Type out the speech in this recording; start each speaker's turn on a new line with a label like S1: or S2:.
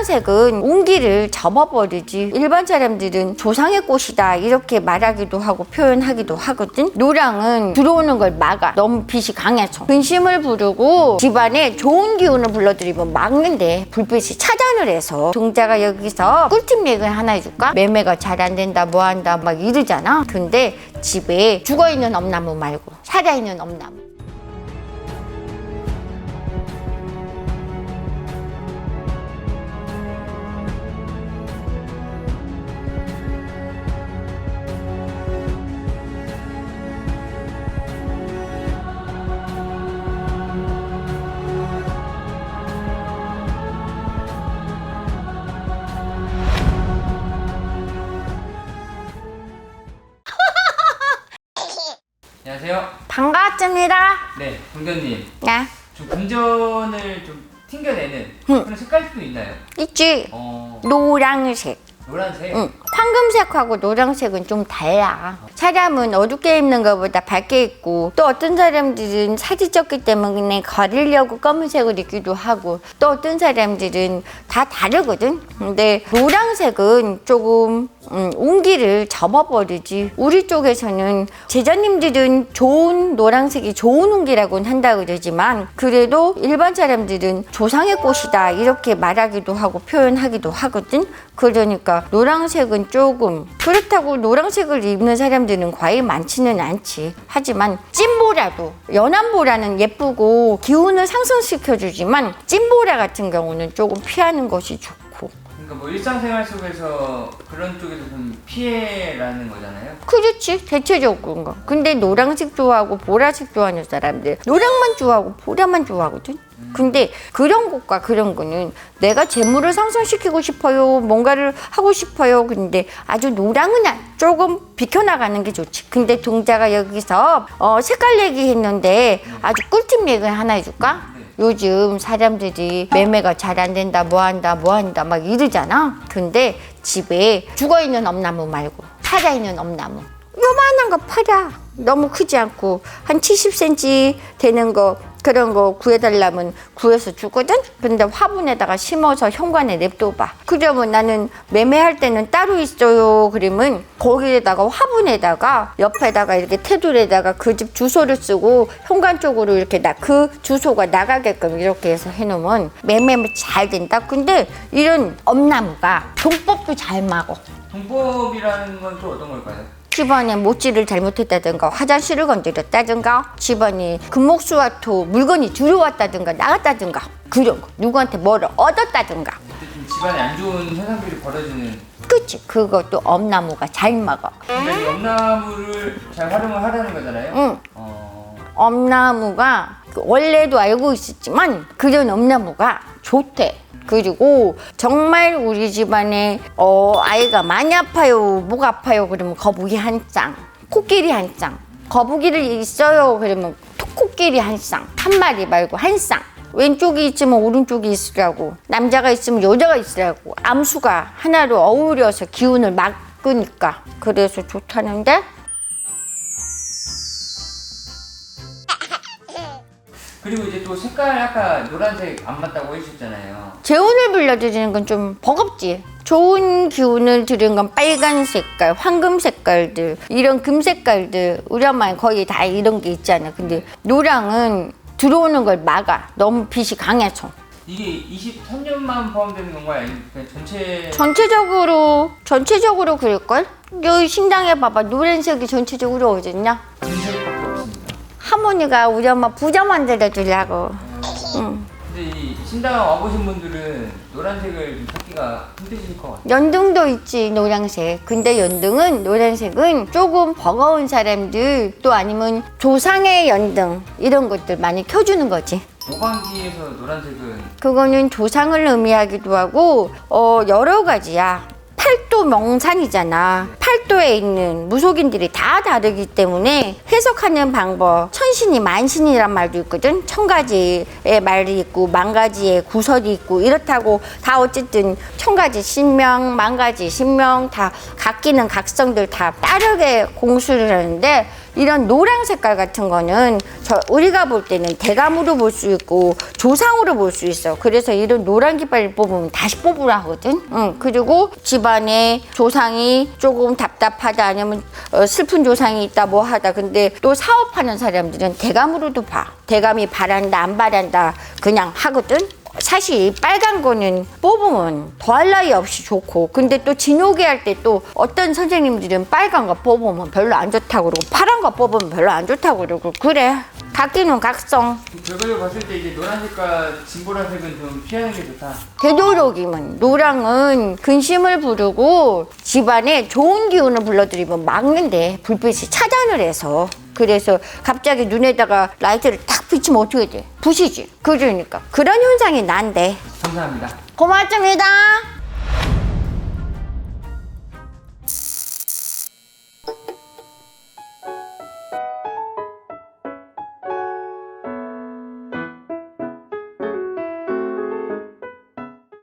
S1: 노란색은 운기를 접어버리지 일반 사람들은 조상의 꽃이다 이렇게 말하기도 하고 표현하기도 하거든. 노랑은 들어오는 걸 막아. 너무 빛이 강해서. 근심을 부르고 집안에 좋은 기운을 불러들이면 막는데 불빛이 차단을 해서 동자가 여기서 꿀팁 얘기 하나 해줄까? 매매가 잘 안 된다 뭐 한다 막 이러잖아. 근데 집에 죽어있는 엄나무 말고 살아있는 엄나무 반갑습니다
S2: 네, 동견님. 야좀 금전을 좀 튕겨내는
S1: 응.
S2: 그런 색깔도 있나요?
S1: 있지
S2: 어,
S1: 노랑색
S2: 노란색.
S1: 응. 황금색하고 노란색은 좀 달라. 사람은 어둡게 입는 것보다 밝게 입고 또 어떤 사람들은 살이 쪘기 때문에 가리려고 검은색을 입기도 하고 또 어떤 사람들은 다 다르거든. 근데 노란색은 조금 음, 운기를 접어버리지. 우리 쪽에서는 제자님들은 좋은 노란색이 좋은 운기라고는 한다 그러지만 그래도 일반 사람들은 조상의 꽃이다 이렇게 말하기도 하고 표현하기도 하거든. 그러니까 노란색은 조금 그렇다고 노란색을 입는 사람들은 과히 많지는 않지. 하지만 찐보라도 연한 보라는 예쁘고 기운을 상승시켜주지만 찐보라 같은 경우는 조금 피하는 것이 좋고.
S2: 그러니까 뭐 일상생활 속에서 그런 쪽에서 좀 피해라는 거잖아요.
S1: 그렇지 대체적으로 그런 거 근데 노란색 좋아하고 보라색 좋아하는 사람들 노랑만 좋아하고 보라만 좋아하거든 근데 그런 것과 그런 거는 내가 재물을 상승시키고 싶어요 뭔가를 하고 싶어요 근데 아주 노랑은 안- 조금 비켜나가는 게 좋지 근데 동자가 여기서 어, 색깔 얘기했는데 아주 꿀팁 얘기 하나 해줄까? 요즘 사람들이 매매가 잘 안 된다, 뭐 한다, 뭐 한다, 막 이러잖아. 근데 집에 죽어 있는 엄나무 말고 살아 있는 엄나무. 요만한 거 팔아. 너무 크지 않고 한 70cm 되는 거 그런 거 구해달라면 구해서 주거든? 근데 화분에다가 심어서 현관에 냅둬봐. 그러면 나는 매매할 때는 따로 있어요. 그러면 거기에다가 화분에다가 옆에다가 이렇게 테두리에다가 그 집 주소를 쓰고 현관 쪽으로 이렇게 나 그 주소가 나가게끔 이렇게 해서 해놓으면 매매 잘 된다. 근데 이런 엄나무가 동법도 잘 막어.
S2: 동법이라는 건 또 어떤 걸까요?
S1: 집안에 못질을 잘못했다든가 화장실을 건드렸다든가 집안이 금목수와 토 물건이 들어왔다든가 나갔다든가 그런 거. 누구한테 뭐를 얻었다든가.
S2: 좀 집안에 안 좋은 현상들이 벌어지는
S1: 그치. 그것도 엄나무가 잘 먹어
S2: 그러니까 이 엄나무를 잘 활용을 하라는 거잖아요.
S1: 응.
S2: 어,
S1: 엄나무가 그 원래도 알고 있었지만 그런 엄나무가 좋대. 그리고 정말 우리 집안에 어, 아이가 많이 아파요, 목 아파요 그러면 거북이 한 쌍, 코끼리 한 쌍, 거북이를 있어요 그러면 코끼리 한 쌍, 한 마리 말고 한 쌍. 왼쪽이 있으면 오른쪽이 있으라고 남자가 있으면 여자가 있으라고 암수가 하나로 어우러서 기운을 막으니까 그래서 좋다는데
S2: 그리고 이제 또 색깔 아까 노란색 안 맞다고 해주셨잖아요.
S1: 재운을 불러드리는 건 좀 버겁지. 좋은 기운을 드리는 건 빨간 색깔, 황금 색깔들, 이런 금 색깔들, 우리 엄마는 거의 다 이런 게 있잖아. 근데 노랑은 들어오는 걸 막아. 너무 빛이 강해서.
S2: 이게 23년만 포함되는 건가요? 아니면 그냥 전체
S1: 전체적으로, 전체적으로 그럴걸? 여기 신당에 봐봐. 노란색이 전체적으로 어딨냐?
S2: 없습니다.
S1: 할머니가 우리 엄마 부자 만들어 주려고. 응.
S2: 근데 이 신당 와보신 분들은 노란색을 좀 찾기가 힘드실 것 같아요.
S1: 연등도 있지 노란색 근데 연등은 노란색은 조금 버거운 사람들 또 아니면 조상의 연등 이런 것들 많이 켜주는 거지
S2: 모방기에서 노란색은
S1: 그거는 조상을 의미하기도 하고 어 여러 가지야 팔도 명산이잖아. 팔도에 있는 무속인들이 다 다르기 때문에 해석하는 방법 천신이 만신이란 말도 있거든. 천 가지의 말이 있고 만 가지의 구설이 있고 이렇다고 다 어쨌든 천 가지 신명 만 가지 신명 다 각기는 각성들 다 다르게 공수를 하는데 이런 노랑 색깔 같은 거는 저 우리가 볼 때는 대감으로 볼 수 있고 조상으로 볼 수 있어. 그래서 이런 노란 깃발을 뽑으면 다시 뽑으라 하거든. 응. 그리고 집안에 조상이 조금 답답하다 아니면 어, 슬픈 조상이 있다 뭐 하다. 근데 또 사업하는 사람들은 대감으로도 봐. 대감이 바란다 안 바란다 그냥 하거든. 사실 빨간 거는 뽑으면 더할 나위 없이 좋고 근데 또 진호기 할 때 또 어떤 선생님들은 빨간 거 뽑으면 별로 안 좋다고 그러고 파란 거 뽑으면 별로 안 좋다고 그러고. 그래. 각기는 각성.
S2: 결과적으로 봤을 때 이제 노란색과 진보라색은 좀 피하는 게 좋다.
S1: 되도록이면 노랑은 근심을 부르고 집안에 좋은 기운을 불러들이면 막는데 불빛이 차단을 해서. 그래서 갑자기 눈에다가 라이트를 딱 비치면 어떻게 돼? 부시지. 그러니까 그런 현상이 난데
S2: 감사합니다.
S1: 고맙습니다.